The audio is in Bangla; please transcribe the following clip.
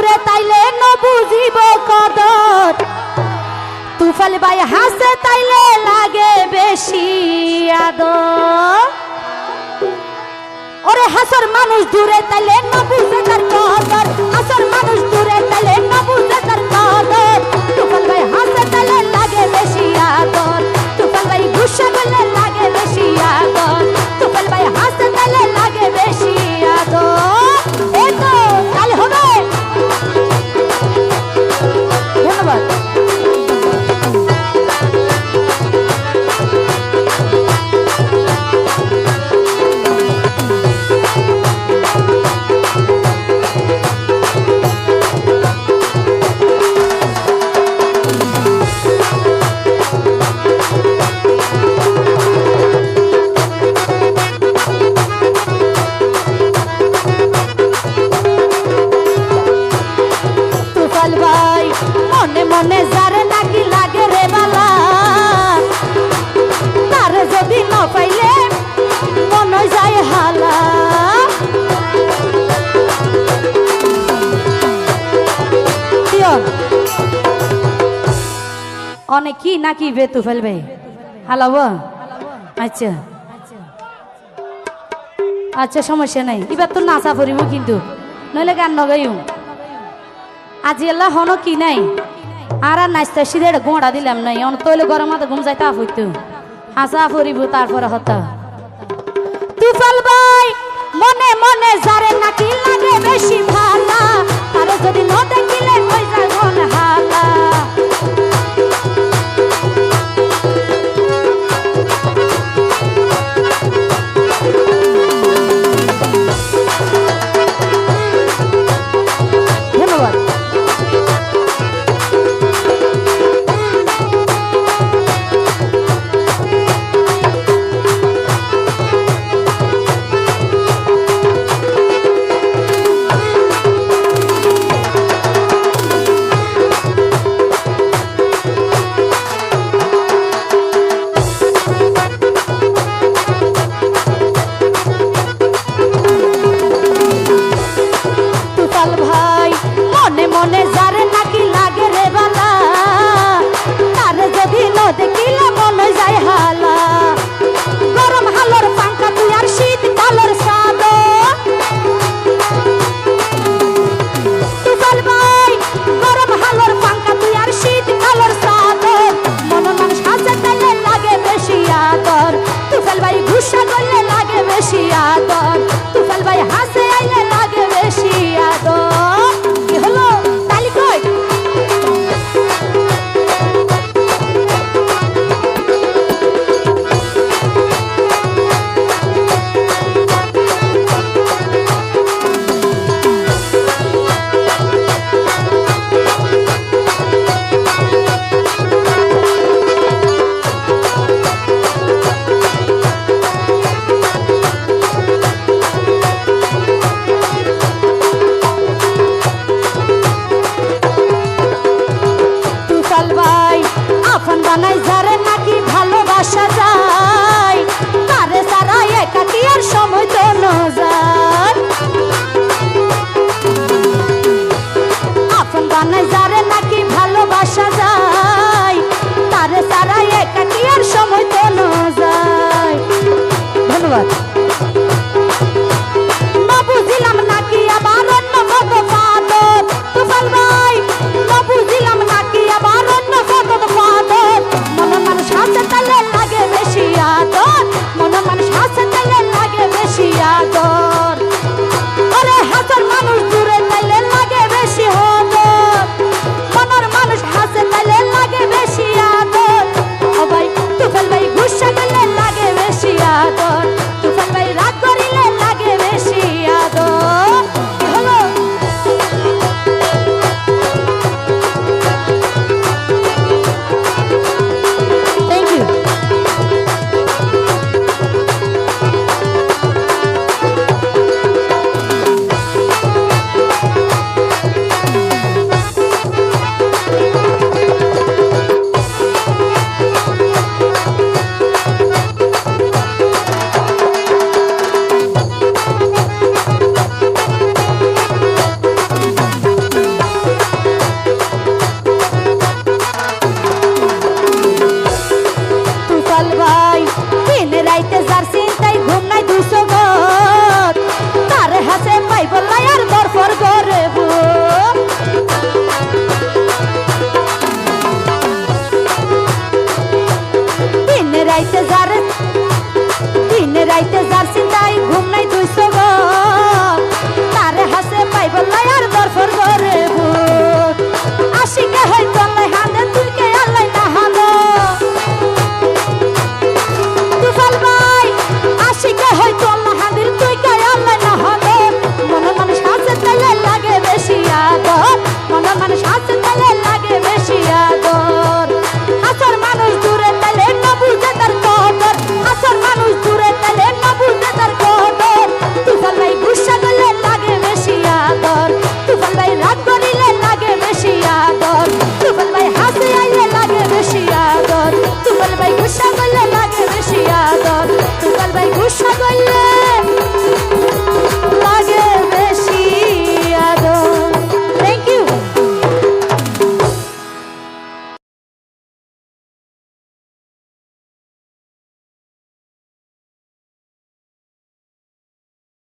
দূরে তাইলে ন বুঝিব কদর। তুফাল ভাই হাসে তাইলে লাগে বেশি আদর। ওরে হাসর মানুষ দূরে তাইলে ন বুঝে তার কদর। হাসর মানুষ দূরে তাইলে ন বুঝে তার কদর। অনেক কি নাকি বে তুফাল ভাই হালাব? আচ্ছা। আচ্ছা সমস্যা নাই। এবার তো নাচা পড়িব কিন্তু। নইলে গান নগাইও আজি এলা হনো কি নাই? আর আর নাচতে সিধে গোড়া দিলাম নাই। অন তৈলে গরম হাতে ঘুম যাইতে হইতো হাসা ফুরিব তারপরে হতা। তুফাল ভাই মনে মনে যারে নাকি লাগে বেশি ভালা? তারে যদি ন দেখি болады